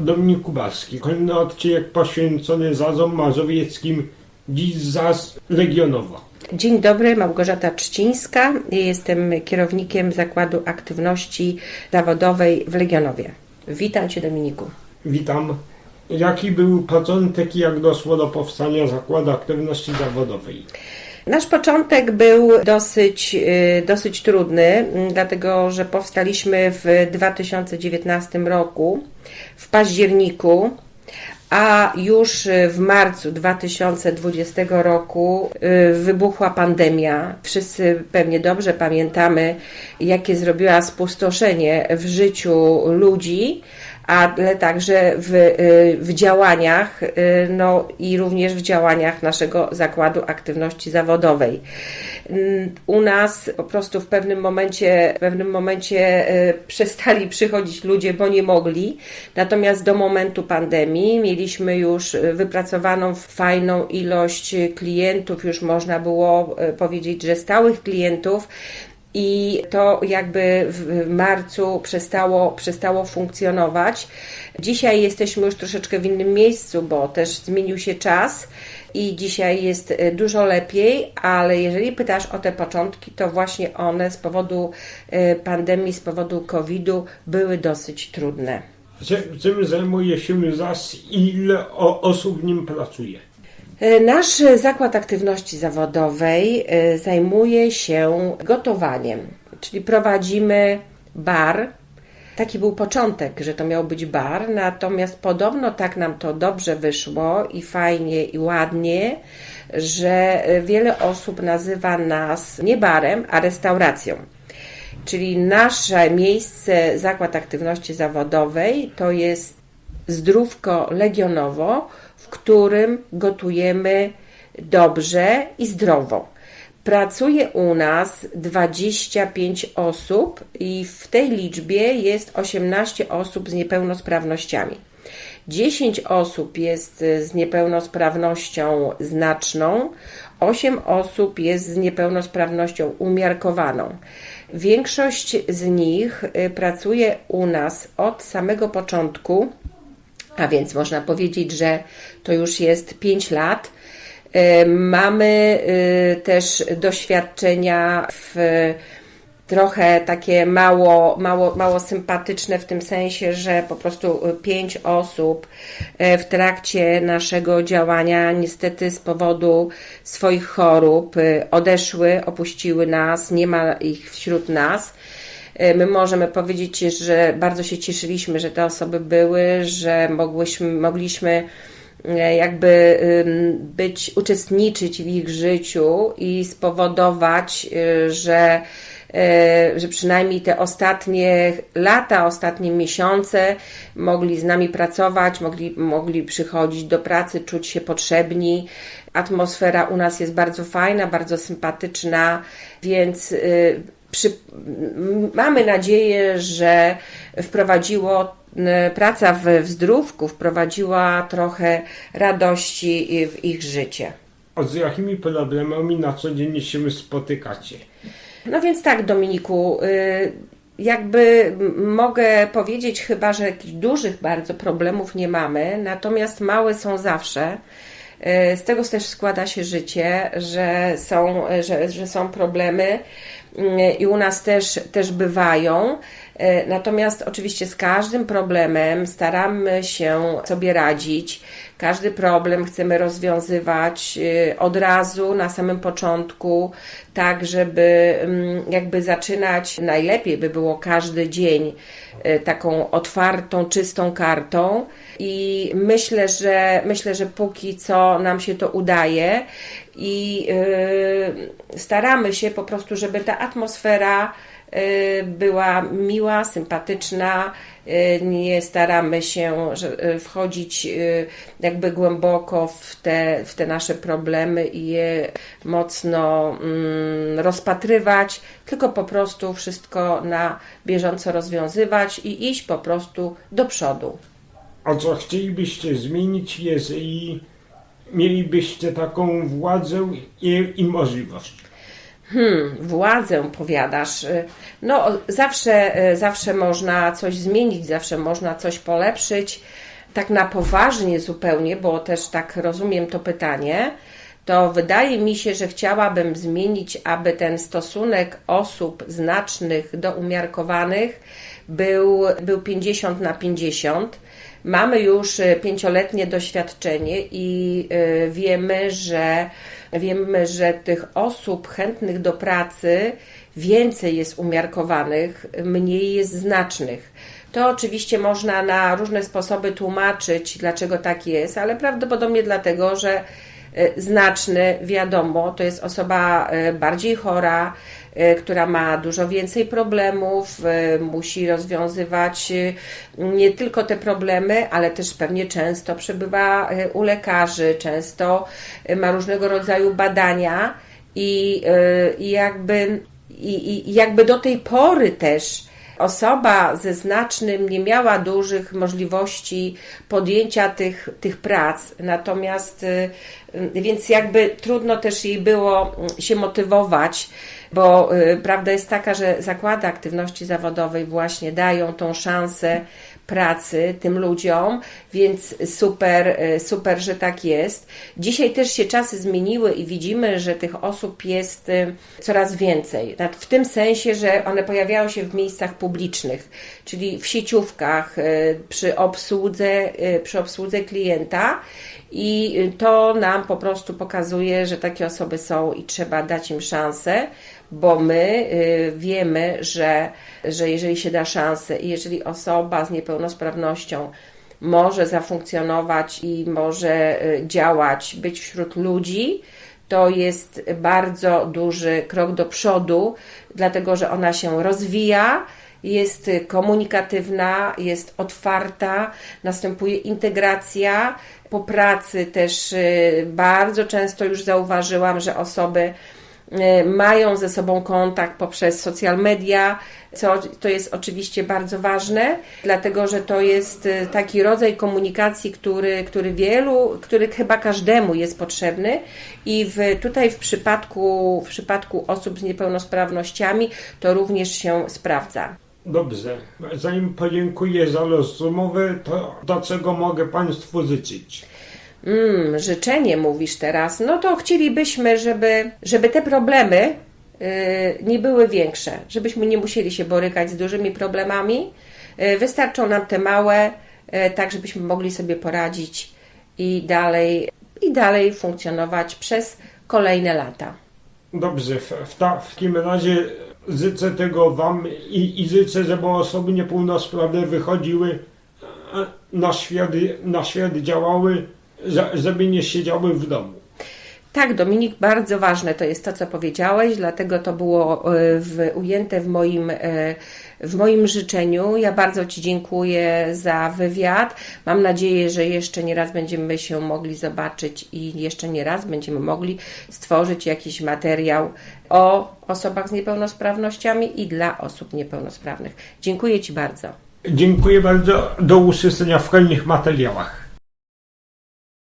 Dominik Kubalski, kolejny odcinek poświęcony Zazom Mazowieckim, dziś Zaz Legionowa. Dzień dobry, Małgorzata Trzcińska. Jestem kierownikiem Zakładu Aktywności Zawodowej w Legionowie. Witam Cię Dominiku. Witam. Jaki był początek i jak doszło do powstania Zakładu Aktywności Zawodowej? Nasz początek był dosyć, y, dosyć trudny, dlatego że powstaliśmy w 2019 roku, w październiku, a już w marcu 2020 roku y, wybuchła pandemia. Wszyscy pewnie dobrze pamiętamy, jakie zrobiła spustoszenie w życiu ludzi, ale także w, y, w działaniach, y, no i również w działaniach naszego Zakładu Aktywności Zawodowej. Mm, U nas po prostu w pewnym momencie, w pewnym momencie y, przestali przychodzić ludzie, bo nie mogli. Natomiast do momentu pandemii mieliśmy już wypracowaną fajną ilość klientów, już można było powiedzieć, że stałych klientów. I to jakby w marcu przestało, przestało funkcjonować. Dzisiaj jesteśmy już troszeczkę w innym miejscu, bo też zmienił się czas i dzisiaj jest e, dużo lepiej, ale jeżeli pytasz o te początki, to właśnie one z powodu e, pandemii, z powodu COVID-u były dosyć trudne. Czym, zajmuje się Zaz i ile osób w nim pracuje? E, Nasz Zakład Aktywności Zawodowej e, zajmuje się gotowaniem, czyli prowadzimy bar. Taki był początek, że to miał być bar, natomiast podobno tak nam to dobrze wyszło i fajnie i ładnie, że e, wiele osób nazywa nas nie barem, a restauracją. Czyli nasze miejsce, Zakład Aktywności Zawodowej, to jest zdrówko legionowo, którym gotujemy dobrze i zdrowo. Pracuje u nas 25 osób i w tej liczbie jest 18 osób z niepełnosprawnościami. 10 osób jest z niepełnosprawnością znaczną, 8 osób jest z niepełnosprawnością umiarkowaną. Większość z nich y, pracuje u nas od samego początku, a więc można powiedzieć, że to już jest 5 lat. Y, Mamy y, też doświadczenia w trochę takie mało, mało, mało sympatyczne w tym sensie, że po prostu y, pięć osób y, w trakcie naszego działania niestety z powodu swoich chorób y, odeszły, opuściły nas, nie ma ich wśród nas. Y, My możemy powiedzieć, że bardzo się cieszyliśmy, że te osoby były, że mogłyśmy, mogliśmy e, jakby być, uczestniczyć w ich życiu i spowodować, y, że, e, że przynajmniej te ostatnie lata, ostatnie miesiące mogli z nami pracować, mogli, mogli przychodzić do pracy, czuć się potrzebni. Atmosfera u nas jest bardzo fajna, bardzo sympatyczna, więc y, przy, mamy nadzieję, że wprowadziło praca w, w zdrówku, wprowadziła trochę radości w ich życie. A z jakimi problemami na co dzień się spotykacie? No więc tak, Dominiku, y, jakby mogę powiedzieć chyba, że jakichś dużych bardzo problemów nie mamy, natomiast małe są zawsze. Y, Z tego też składa się życie, że są, że, że są problemy y, i u nas też, też bywają. Y, Natomiast oczywiście z każdym problemem staramy się sobie radzić. Każdy problem chcemy rozwiązywać y, od razu, na samym początku, tak żeby mm, jakby zaczynać, najlepiej by było każdy dzień y, taką otwartą, czystą kartą i myślę, że myślę, że póki co nam się to udaje i staramy się po prostu, żeby ta atmosfera była miła, sympatyczna. y, Nie staramy się y, wchodzić y, jakby głęboko w te, w te nasze problemy i je mocno mm, rozpatrywać, tylko po prostu wszystko na bieżąco rozwiązywać i iść po prostu do przodu. A co chcielibyście zmienić, jeżeli mielibyście taką władzę i, i możliwość? Hmm, władzę powiadasz. Y, No, zawsze, y, zawsze można coś zmienić, zawsze można coś polepszyć. tak na poważnie zupełnie, bo też tak rozumiem to pytanie, to wydaje mi się, że chciałabym zmienić, aby ten stosunek osób znacznych do umiarkowanych był, był 50 na 50. Mamy już e, pięcioletnie doświadczenie i wiemy, że wiemy, że tych osób chętnych do pracy więcej jest umiarkowanych, mniej jest znacznych. To oczywiście można na różne sposoby tłumaczyć, dlaczego tak jest, ale prawdopodobnie dlatego, że znaczny, wiadomo, to jest osoba e, bardziej chora, e, która ma dużo więcej problemów, e, musi rozwiązywać e, nie tylko te problemy, ale też pewnie często przebywa e, u lekarzy, często e, ma różnego rodzaju badania i, e, i jakby, i, i jakby do tej pory też osoba ze znacznym nie miała dużych możliwości podjęcia tych, tych prac, natomiast y, więc jakby trudno też jej było mm, się motywować, bo y, prawda jest taka, że zakłady aktywności zawodowej właśnie dają tą szansę pracy tym ludziom, więc super, y, super, że tak jest. Dzisiaj też się czasy zmieniły i widzimy, że tych osób jest y, coraz więcej. W tym sensie, że one pojawiają się w miejscach publicznych, czyli w sieciówkach, y, przy obsłudze, przy obsłudze klienta i to nam po prostu pokazuje, że takie osoby są i trzeba dać im szansę, bo my y, wiemy, że, że jeżeli się da szansę i jeżeli osoba z niepełnosprawnością może zafunkcjonować i może y, działać, być wśród ludzi, to jest bardzo duży krok do przodu, dlatego że ona się rozwija, jest komunikatywna, jest otwarta, następuje integracja. Po pracy też y, bardzo często już zauważyłam, że osoby mają ze sobą kontakt poprzez social media, co to jest oczywiście bardzo ważne, dlatego że to jest y, taki rodzaj komunikacji, który, który wielu, który chyba każdemu jest potrzebny i w, tutaj w przypadku, w przypadku osób z niepełnosprawnościami to również się sprawdza. Dobrze. Zanim podziękuję za rozmowę, to do czego mogę Państwu życzyć? Mm, życzenie mówisz teraz. No to chcielibyśmy, żeby, żeby te problemy y, nie były większe, żebyśmy nie musieli się borykać z dużymi problemami. Y, wystarczą nam te małe, y, tak żebyśmy mogli sobie poradzić i dalej, i dalej funkcjonować przez kolejne lata. Dobrze, w, w, ta, w takim razie życzę tego Wam i, i życzę, żeby osoby niepełnosprawne wychodziły na świat, na świat działały, żeby nie siedziały w domu. Tak, Dominik, bardzo ważne to jest to, co powiedziałeś, dlatego to było e, w, ujęte w moim, e, w moim życzeniu. Ja bardzo Ci dziękuję za wywiad. Mam nadzieję, że jeszcze nie raz będziemy się mogli zobaczyć i jeszcze nie raz będziemy mogli stworzyć jakiś materiał o osobach z niepełnosprawnościami i dla osób niepełnosprawnych. Dziękuję Ci bardzo. Dziękuję bardzo. Do usłyszenia w kolejnych materiałach.